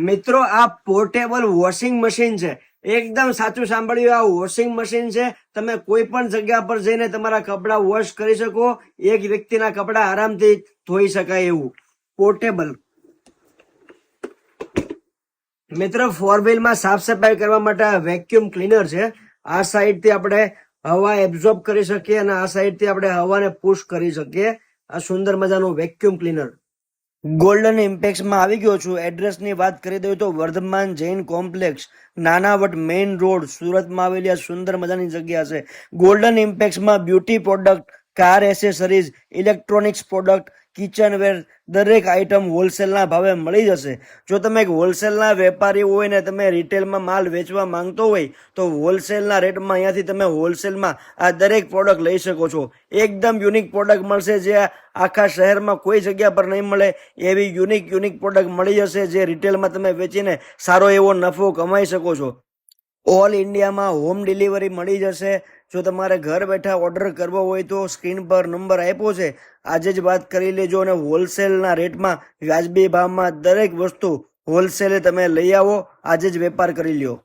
મિત્રો, આ portable washing machine છે. એકદમ સાચું સાંભળ્યું, આ વોશિંગ મશીન છે. તમે કોઈ પણ જગ્યા પર જઈને તમારા કપડા વોશ કરી શકો. એક વ્યક્તિના કપડા આરામથી ધોઈ શકાય એવું. પોર્ટેબલ મિત્રો ફોર વ્હીલમાં સાફ સફાઈ કરવા માટે વેક્યુમ ક્લીનર છે. આ સાઈડથી આપણે હવા એબ્ઝોર્બ કરી શકીએ અને આ સાઈડથી આપણે હવાને પુશ કરી શકીએ. આ સુંદર મજાનું વેક્યુમ ક્લીનર ગોલ્ડન ઇમ્પેક્સમાં આવી ગયો છું. એડ્રેસની વાત કરી દઉં તો Vardhman Jain complex, Nanavat main road, સુરતમાં આવેલી આ સુંદર મજાની જગ્યા છે. Golden ઇમ્પેક્સમાં beauty product, car accessories, electronics product kitchen ware દરેક આઇટમ હોલસેલના ભાવે મળી જશે. જો તમે એક હોલસેલના વેપારી હોય ને તમે રિટેલમાં માલ વેચવા માંગતો હોય, તો હોલસેલના રેટમાં અહીંયાથી તમે હોલસેલમાં આ દરેક પ્રોડક્ટ લઈ શકો છો. એકદમ યુનિક પ્રોડક્ટ મળશે જે આખા શહેરમાં કોઈ જગ્યા પર નહીં મળે, એવી યુનિક યુનિક પ્રોડક્ટ મળી જશે જે રિટેલમાં તમે વેચીને સારો એવો નફો કમાઈ શકો છો. ઓલ ઇન્ડિયામાં હોમ ડિલિવરી મળી જશે. જો તમારે ઘર બેઠા ઓર્ડર કરવો હોય તો સ્ક્રીન પર નંબર આપ્યો છે. આજે જ વાત કરી લેજો અને હોલસેલના રેટમાં વ્યાજબી ભાવમાં દરેક વસ્તુ હોલસેલે તમે લઈ આવો. આજે જ વેપાર કરી લ્યો.